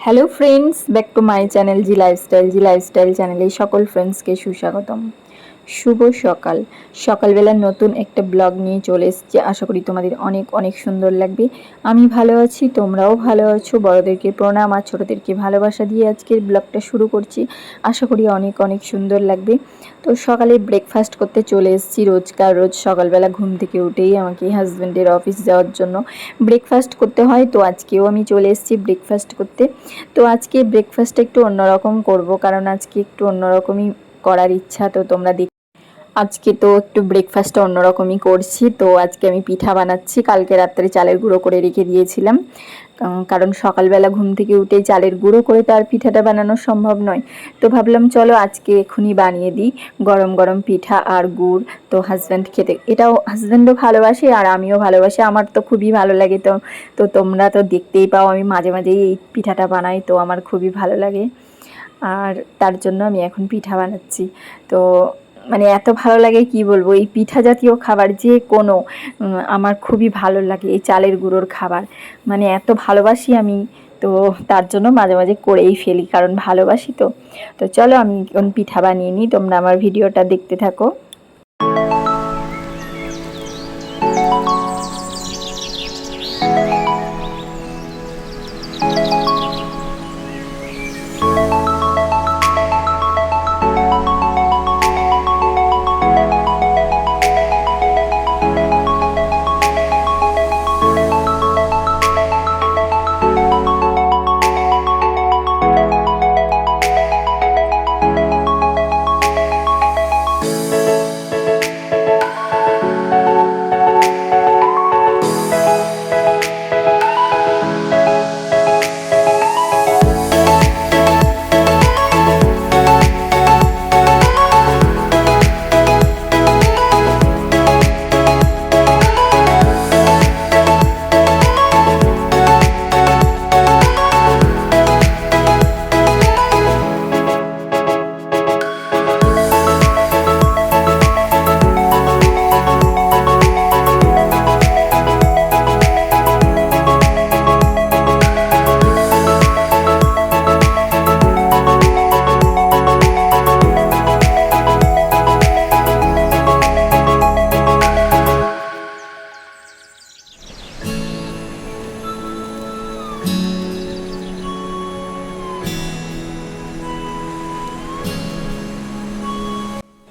Hello friends back to my channel G lifestyle G lifestyle চ্যানেলে সকল ফ্রেন্ডসকে সুস্বাগতম। শুভ সকাল। সকালবেলা নতুন একটা ব্লগ নিয়ে চলে এসেছি। আশা করি তোমাদের অনেক অনেক সুন্দর লাগবে। আমি ভালো আছি, তোমরাও ভালো আছো। বড়দেরকে প্রণাম, আর ছোটোদেরকে ভালোবাসা দিয়ে আজকের ব্লগটা শুরু করছি। আশা করি অনেক অনেক সুন্দর লাগবে। তো সকালে ব্রেকফাস্ট করতে চলে এসেছি রোজকার রোজ সকালবেলা ঘুম থেকে উঠেই আমাকে হাজব্যান্ডের অফিস যাওয়ার জন্য ব্রেকফাস্ট করতে হয়। তো আজকেও আমি চলে এসেছি ব্রেকফাস্ট করতে। তো আজকে ব্রেকফাস্টটা একটু অন্যরকম করব, কারণ আজকে একটু অন্যরকমই করার ইচ্ছা। তো তোমরা দেখ আজকে তো একটু ব্রেকফাস্টটা অন্যরকমই করছি। তো আজকে আমি পিঠা বানাচ্ছি। কালকে রাত্রে চালের গুঁড়ো করে রেখে দিয়েছিলাম। কারণ সকালবেলা ঘুম থেকে উঠে চালের গুঁড়ো করে তো আর পিঠাটা বানানো সম্ভব নয়। তো ভাবলাম, চলো আজকে এখনই বানিয়ে দিই। গরম গরম পিঠা আর গুড়। তো হাজব্যান্ড খেতে, এটাও হাজব্যান্ডও ভালোবাসে আর আমিও ভালোবাসি। আমার তো খুবই ভালো লাগে তো। তো তোমরা তো দেখতেই পাও, আমি মাঝে মাঝেই এই পিঠাটা বানাই। তো আমার খুবই ভালো লাগে। আর তার জন্য আমি এখন পিঠা বানাচ্ছি। তো মানে এত ভালো লাগে, কি বলব? এই পিঠা জাতীয় খাবার যে কোনো আমার খুবই ভালো লাগে এই চালের গুঁড়োর খাবার। মানে এত ভালোবাসি আমি, তো তার জন্য মাঝে মাঝে করেই ফেলি, কারণ ভালোবাসি তো। তো চলো আমি পিঠা বানিয়ে নিই, তোমরা আমার ভিডিওটা দেখতে থাকো।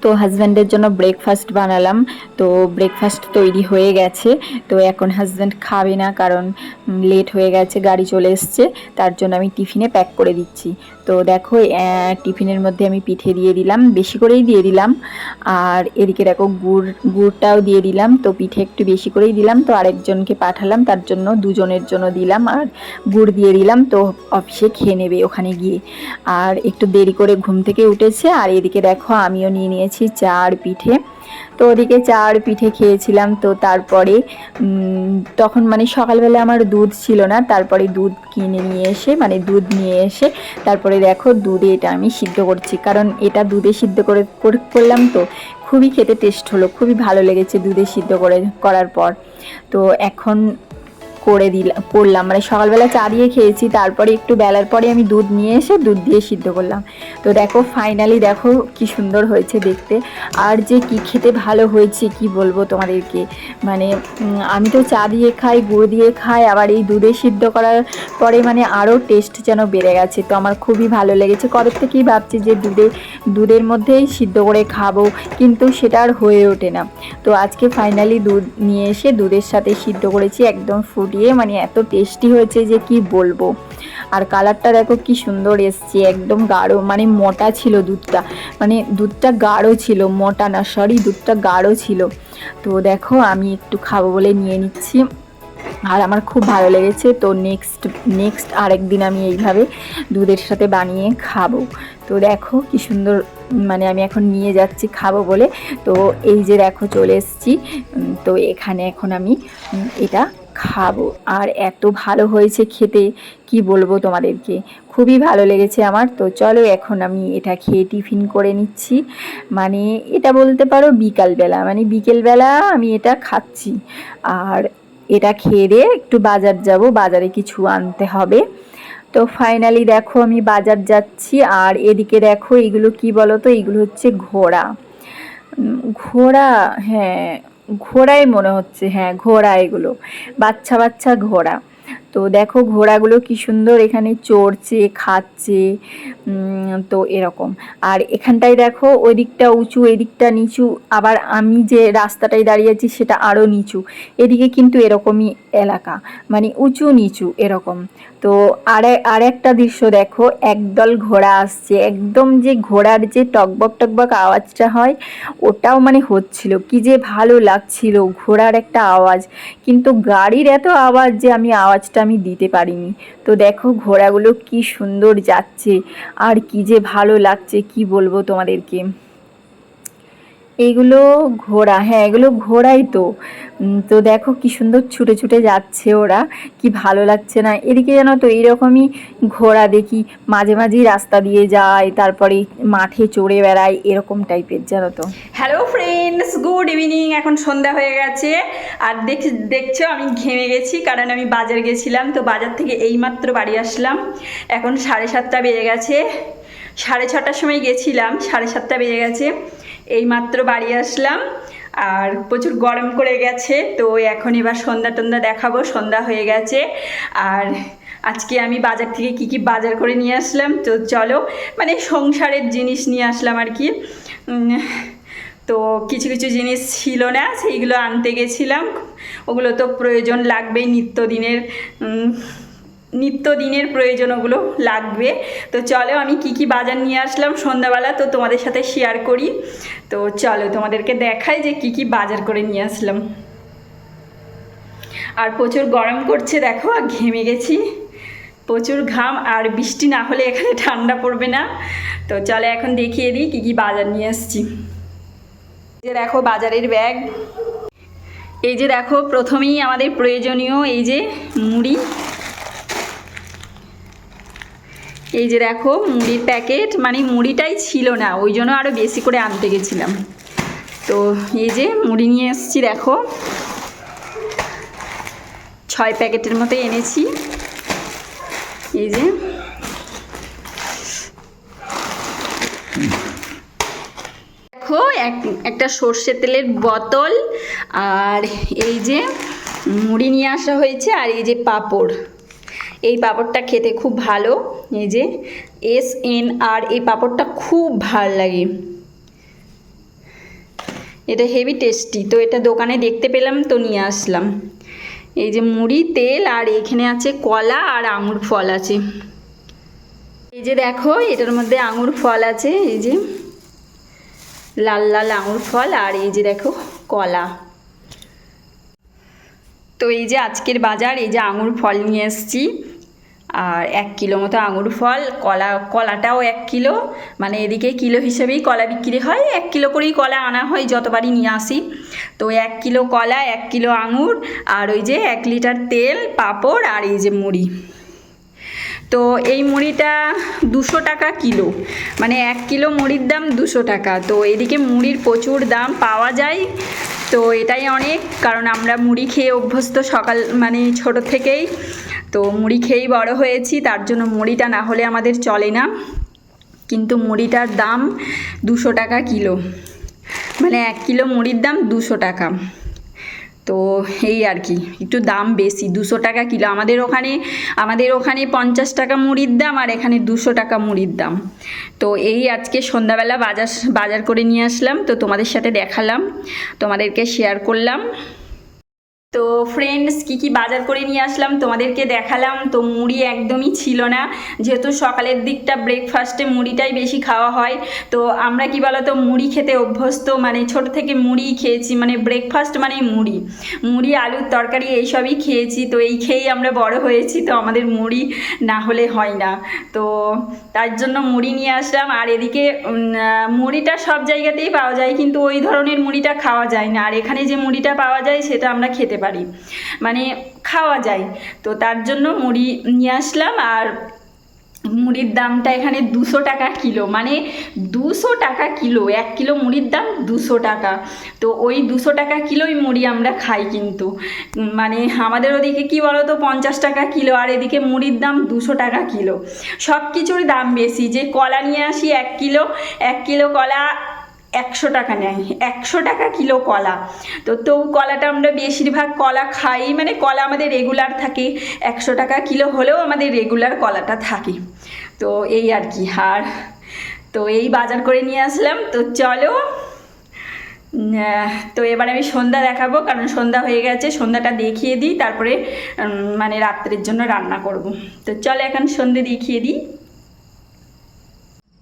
তো হাজব্যান্ডের জন্য ব্রেকফাস্ট বানালাম। তো ব্রেকফাস্ট তৈরি হয়ে গেছে। তো এখন হাজব্যান্ড খাবে না কারণ লেট হয়ে গেছে, গাড়ি চলে এসছে। তার জন্য আমি টিফিনে প্যাক করে দিচ্ছি। তো দেখো টিফিনের মধ্যে আমি পিঠে দিয়ে দিলাম, বেশি করেই দিয়ে দিলাম। আর এদিকে দেখো, গুড়, গুড়টাও দিয়ে দিলাম, তো পিঠে একটু বেশি করেই দিলাম। তো আরেকজনকে পাঠালাম, তার জন্য দুজনের জন্য দিলাম, আর গুড় দিয়ে দিলাম, তো অফিসে খেয়ে নেবে ওখানে গিয়ে। আর একটু দেরি করে ঘুম থেকে উঠেছে, আর এদিকে দেখো, আমিও নিয়ে নিয়েছি চা আর পিঠে। তো ওদিকে চা আর পিঠে খেয়েছিলাম, তো তারপরে তখন মানে সকালবেলা আমার দুধ ছিল না, তারপরে দুধ কিনে নিয়ে এসে মানে দুধ নিয়ে এসে, তারপরে দেখো দুধে এটা আমি সিদ্ধ করছি, কারণ এটা দুধে সিদ্ধ করে, করে- করলাম তো, খুবই খেতে টেস্ট হলো, খুবই ভালো লেগেছে দুধে সিদ্ধ করে, করার পর। তো এখন করে দিলাম করলাম মানে সকালবেলা চা দিয়ে খেয়েছি, তারপরে একটু বেলার পরে আমি দুধ নিয়ে এসে দুধ দিয়ে সিদ্ধ করলাম। তো দেখো ফাইনালি দেখো কি সুন্দর হয়েছে দেখতে। আর যে কি খেতে ভালো হয়েছে কি বলব তোমাদেরকে? মানে আমি তো চা দিয়ে খাই, গুড় দিয়ে খাই, আবার এই দুধে সিদ্ধ করার পরে মানে আরও টেস্ট যেন বেড়ে গেছে। তো আমার খুবই ভালো লেগেছে। কবে থেকেই ভাবছি যে দুধে, দুধের মধ্যেই সিদ্ধ করে খাব, কিন্তু সেটা আর হয়ে ওঠে না। তো আজকে ফাইনালি দুধ নিয়ে এসে দুধের সাথে সিদ্ধ করেছি, একদম ফুটিয়ে মানে এত টেস্টি হয়েছে যে কি বলব। আর কালারটা দেখো কি সুন্দর এসছে, একদম গাঢ় মানে মোটা ছিল দুধটা। মানে দুধটা গাঢ় ছিল, মোটা না সরি দুধটা গাঢ় ছিল। তো দেখো, আমি একটু খাব বলে নিয়ে নিচ্ছি। আর আমার খুব ভালো লেগেছে, তো নেক্সট নেক্সট আরেকদিন আমি এইভাবে দুধের সাথে বানিয়ে খাব। তো দেখো কি সুন্দর মানে আমি এখন নিয়ে যাচ্ছি খাব বলে। তো এই যে দেখো চলে এসেছি তো এখানে এখন আমি এটা খাব। আর এত ভালো হয়েছে খেতে, কি বলব তোমাদেরকে? খুবই ভালো লেগেছে আমার। তো চলো এখন আমি এটা খেয়ে টিফিন করে নিচ্ছি। মানে এটা বলতে পারো বিকালবেলা। মানে বিকেলবেলা আমি এটা খাচ্ছি। আর এটা খেয়ে দিয়ে একটু বাজার যাব। বাজারে কিছু আনতে হবে। তো ফাইনালি দেখো আমি বাজার যাচ্ছি। আর এদিকে দেখো এগুলো কি বলো তো এগুলো হচ্ছে ঘোড়া। ঘোড়া হ্যাঁ। ঘোড়াই মনে হচ্ছে হ্যাঁ ঘোড়া এগুলো। বাচ্চা বাচ্চা ঘোড়া। তো দেখো ঘোড়াগুলো কি সুন্দর এখানে চড়ছে, খাচ্ছে তো এরকম। আর এখানটায় দেখো ওই দিকটা উঁচু, এদিকটা নিচু। আবার আমি যে রাস্তাটায় দাঁড়িয়ে আছি সেটা আরও নিচু। এদিকে কিন্তু এরকমই এলাকা মানে উঁচু নিচু এরকম। তো আর একটা দৃশ্য দেখো, একদল ঘোড়া আসছে। একদম যে ঘোড়ার যে টকবক টকবক আওয়াজটা হয়, ওটাও মানে হচ্ছিল। কি যে ভালো লাগছিল ঘোড়ার একটা আওয়াজ। কিন্তু গাড়ির এত আওয়াজ যে আমি আওয়াজটা আমি দিতে পারিনি। তো দেখো ঘোড়াগুলো কি সুন্দর যাচ্ছে। আর কি যে ভালো লাগছে, কি বলব তোমাদেরকে? এইগুলো ঘোড়া হ্যাঁ এগুলো ঘোড়াই তো। তো দেখো কি সুন্দর ছুটে ছুটে যাচ্ছে ওরা, কি ভালো লাগছে না। এদিকে জানো তো এইরকমই ঘোড়া দেখি, মাঝে মাঝেই রাস্তা দিয়ে যায়, তারপরে মাঠে চড়ে বেড়ায়, এরকম টাইপের, জানো তো। হ্যালো ফ্রেন্ডস গুড ইভিনিং এখন সন্ধ্যা হয়ে গেছে। আর দেখ, দেখছ, আমি ঘেমে গেছি, কারণ আমি বাজার গেছিলাম, তো বাজার থেকে এইমাত্র বাড়ি আসলাম। এখন সাড়ে সাতটা বেজে গেছে। সাড়ে ছটার সময় গেছিলাম, সাড়ে সাতটা বেজে গেছে। এইমাত্র বাড়ি আসলাম, আর প্রচুর গরম করে গেছে, তো এখন এবার সন্ধ্যা টন্ধ্যা দেখাবো, সন্ধ্যা হয়ে গেছে, আর আজকে আমি বাজার থেকে কি কি বাজার করে নিয়ে আসলাম, তো চলো মানে সংসারের জিনিস নিয়ে আসলাম আর কি তো কিছু কিছু জিনিস ছিল না, সেইগুলো আনতে গেছিলাম, ওগুলো তো প্রয়োজন লাগবেই নিত্যদিনের নিত্যদিনের প্রয়োজন ওগুলো লাগবে। তো চলো আমি কি কি বাজার নিয়ে আসলাম সন্ধ্যাবেলা তো তোমাদের সাথে শেয়ার করি। তো চলো তোমাদেরকে দেখাই যে কি কি বাজার করে নিয়ে আসলাম। আর প্রচুর গরম করছে দেখো, আর ঘেমে গেছি। প্রচুর ঘাম, আর বৃষ্টি না হলে এখানে ঠান্ডা পড়বে না। তো চলে এখন দেখিয়ে দিই কী কী বাজার নিয়ে আসছি। যে দেখো বাজারের ব্যাগ। এই যে দেখো প্রথমেই আমাদের প্রয়োজনীয় এই যে মুড়ি। এই যে দেখো মুড়ির প্যাকেট মানে মুড়িটাই ছিল না, ওই জন্য আরও বেশি করে আনতে গেছিলাম। তো এই যে মুড়ি নিয়ে এসেছি, দেখো। ছয় প্যাকেটের মতো এনেছি। এই যে। দেখো, এক, একটা সর্ষে তেলের বোতল, আর এই যে মুড়ি নিয়ে আসা হয়েছে, আর এই যে পাঁপড়। এই পাঁপড়টা খেতে খুব ভালো। এই যে এস এন আর এই পাঁপড়টা খুব ভালো লাগে। এটা হেভি টেস্টি তো এটা দোকানে দেখতে পেলাম, তো নিয়ে আসলাম। এই যে মুড়ি, তেল, আর এখানে আছে কলা আর আঙুর ফল আছে। এই যে দেখো, এটার মধ্যে আঙুর ফল আছে, এই যে লাল লাল আঙুর ফল, আর এই যে দেখো কলা। তো এই যে আজকের বাজার, এই যে আঙুর ফল নিয়ে এসেছি। আর এক কিলো মতো আঙুর ফল, কলা, কলাটাও এক কিলো। মানে এদিকে কিলো হিসেবেই কলা বিক্রি হয়। এক কিলো করেই কলা আনা হয়, যতবারই নিয়ে আসি। তো এক কিলো কলা, এক কিলো আঙুর, আর ওই যে এক লিটার তেল, পাঁপড়, আর এই যে মুড়ি। তো এই মুড়িটা দুশো টাকা কিলো। মানে এক কিলো মুড়ির দাম দুশো টাকা। তো এদিকে মুড়ির প্রচুর দাম পাওয়া যায়। তো এটাই অনেক, কারণ আমরা মুড়ি খেয়ে অভ্যস্ত সকাল মানে ছোট থেকেই। তো মুড়ি খেয়েই বড় হয়েছি, তার জন্য মুড়িটা না হলে আমাদের চলে না। কিন্তু মুড়িটার দাম দুশো টাকা কিলো। মানে এক কিলো মুড়ির দাম দুশো টাকা। তো এই আর কি, একটু দাম বেশি, দুশো টাকা কিলো। আমাদের ওখানে আমাদের ওখানে পঞ্চাশ টাকা মুড়ির দাম আর এখানে দুশো টাকা মুড়ির দাম। তো এই আজকে সন্ধ্যাবেলা বাজার বাজার করে নিয়ে আসলাম, তো তোমাদের সাথে দেখালাম, তোমাদেরকে শেয়ার করলাম। তো ফ্রেন্ডস কি কি বাজার করে নিয়ে আসলাম তোমাদেরকে দেখালাম। তো মুড়ি একদমই ছিল না। যেহেতু সকালের দিকটা ব্রেকফাস্টে মুড়িটাই বেশি খাওয়া হয়। তো আমরা কি বলতো, মুড়ি খেতে অভ্যস্ত। মানে ছোট থেকে মুড়ি খেয়েছি। মানে ব্রেকফাস্ট মানে মুড়ি। মুড়ি, আলুর তরকারি এইসবই খেয়েছি। তো এই খেয়েই আমরা বড় হয়েছি। তো আমাদের মুড়ি না হলে হয় না। তো তার জন্য মুড়ি নিয়ে আসলাম। আর এদিকে মুড়িটা সব জায়গাতেই পাওয়া যায়। কিন্তু ওই ধরনের মুড়িটা খাওয়া যায় না। আর এখানে যে মুড়িটা পাওয়া যায়, সেটা আমরা খেতে পারি। মানে খাওয়া যায়। তো তার জন্য মুড়ি নিয়ে আসলাম আর মুড়ির দামটা এখানে দুশো টাকা কিলো। মানে দুশো টাকা কিলো, এক কিলো মুড়ির দাম দুশো টাকা। তো ওই দুশো টাকা কিলোই মুড়ি আমরা খাই কিন্তু। মানে আমাদের ওদিকে কি বলো তো পঞ্চাশ টাকা কিলো আর এদিকে মুড়ির দাম দুশো টাকা কিলো। সব কিছুর দাম বেশি। যে কলা নিয়ে আসি এক কিলো এক কিলো কলা একশো টাকা নেয়। একশো টাকা কিলো কলা। তো তো কলাটা আমরা বেশিরভাগ কলা খাই। মানে কলা আমাদের রেগুলার থাকে। একশো টাকা কিলো হলেও আমাদের রেগুলার কলাটা থাকে। তো এই আর কি, আর তো এই বাজার করে নিয়ে আসলাম। তো চলো তো এবার আমি সন্ধ্যা দেখাবো। কারণ সন্ধ্যা হয়ে গেছে। সন্ধ্যাটা দেখিয়ে দিই। তারপরে মানে রাত্রের জন্য রান্না করব। তো চলো এখন সন্ধ্যে দেখিয়ে দিই।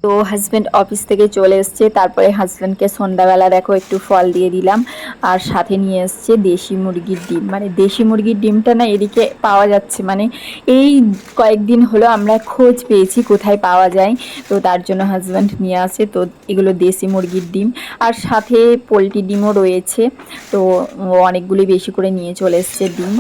তো হাজব্যান্ড অফিস থেকে চলে এসছে। তারপরে হাজব্যান্ডকে সন্ধ্যাবেলা দেখো একটু ফল দিয়ে দিলাম। আর সাথে নিয়ে এসছে দেশি মুরগির ডিম। মানে দেশি মুরগির ডিমটা না এদিকে পাওয়া যাচ্ছে। মানে এই কয়েকদিন হলো আমরা খোঁজ পেয়েছি কোথায় পাওয়া যায়। তো তার জন্য হাজব্যান্ড নিয়ে আসে। তো এগুলো দেশি মুরগির ডিম। আর সাথে পোলট্রি ডিমও রয়েছে। তো অনেকগুলি বেশি করে নিয়ে চলে এসছে ডিম।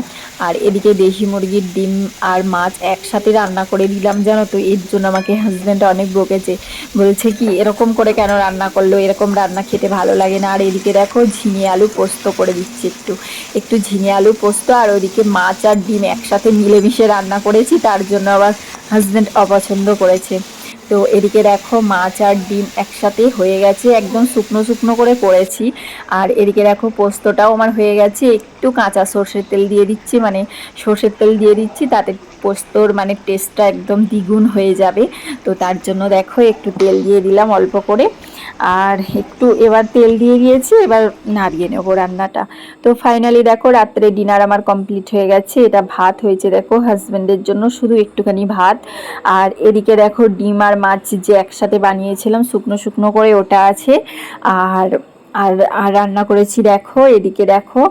আর এদিকে দেশি মুরগির ডিম আর মাছ একসাথে রান্না করে দিলাম, জানো তো? এর জন্য আমাকে হাজব্যান্ড অনেক বকেছে। বলছে কি, এরকম করে কেন রান্না করল? এরকম রান্না খেতে ভালো লাগে না। আর এদিকে দেখো ঝিঙে আলু পোস্ত করে দিচ্ছি একটু। একটু ঝিঙে আলু পোস্ত আর ওদিকে মাছ আর ডিম একসাথে মিলেমিশে রান্না করেছি। তার জন্য আবার হাজব্যান্ড অপছন্দ করেছে। তো এদিকে দেখো মাছ আর ডিম একসাথে হয়ে গেছে। একদম শুকনো শুকনো করে করেছি। আর এদিকে দেখো পোস্তটাও আমার হয়ে গেছে। একটু কাঁচা সর্ষের তেল দিয়ে দিচ্ছি। মানে সর্ষের তেল দিয়ে দিচ্ছি। তাতে পোস্তর মানে টেস্টটা একদম দ্বিগুণ হয়ে যাবে। তো তার জন্য দেখো একটু তেল দিয়ে দিলাম অল্প করে। আর একটু এবার তেল দিয়ে দিয়েছি, এবার নাড়িয়ে নেব রান্নাটা। তো ফাইনালি দেখো রাত্রে ডিনার আমার কমপ্লিট হয়ে গেছে। এটা ভাত হয়েছে দেখো হাজব্যান্ডের জন্য, শুধু একটুখানি ভাত। আর এদিকে দেখো ডিম আর মাছ যে একসাথে বানিয়েছিলাম, শুকনো শুকনো করে ওটা আছে। আর আর আর রান্না করেছি দেখো, এদিকে দেখো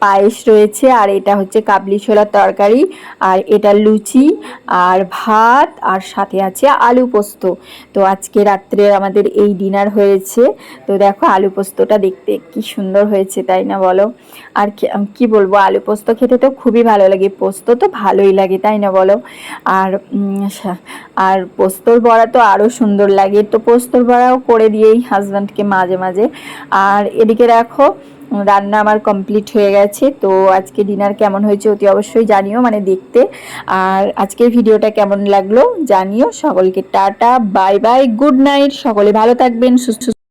পায়েস রয়েছে, আর এটা হচ্ছে কাবলি ছোলার তরকারি, আর এটা লুচি, আর ভাত, আর সাথে আছে আলু পোস্ত। তো আজকে রাত্রে আমাদের এই ডিনার হয়েছে। তো দেখো আলু পোস্তটা দেখতে কি সুন্দর হয়েছে, তাই না বলো? আর কি- বলব, আলু পোস্ত খেতে তো খুবই ভালো লাগে, পোস্ত তো ভালোই লাগে, তাই না বলো? আর আর পোস্তর বড়া তো আরও সুন্দর লাগে, তো পোস্তর বড়াও করে দিয়েই হাজব্যান্ডকে মাঝে মাঝে আর এদিকে রাখো, রান্না আমার কমপ্লিট হয়ে গেছে, তো আজকে ডিনার কেমন হয়েছে অতি অবশ্যই জানিও মানে দেখতে। আর আজকের ভিডিওটা কেমন লাগল জানিও, সকলকে tata bye bye good night সকলে ভালো থাকবেন, সুস্থ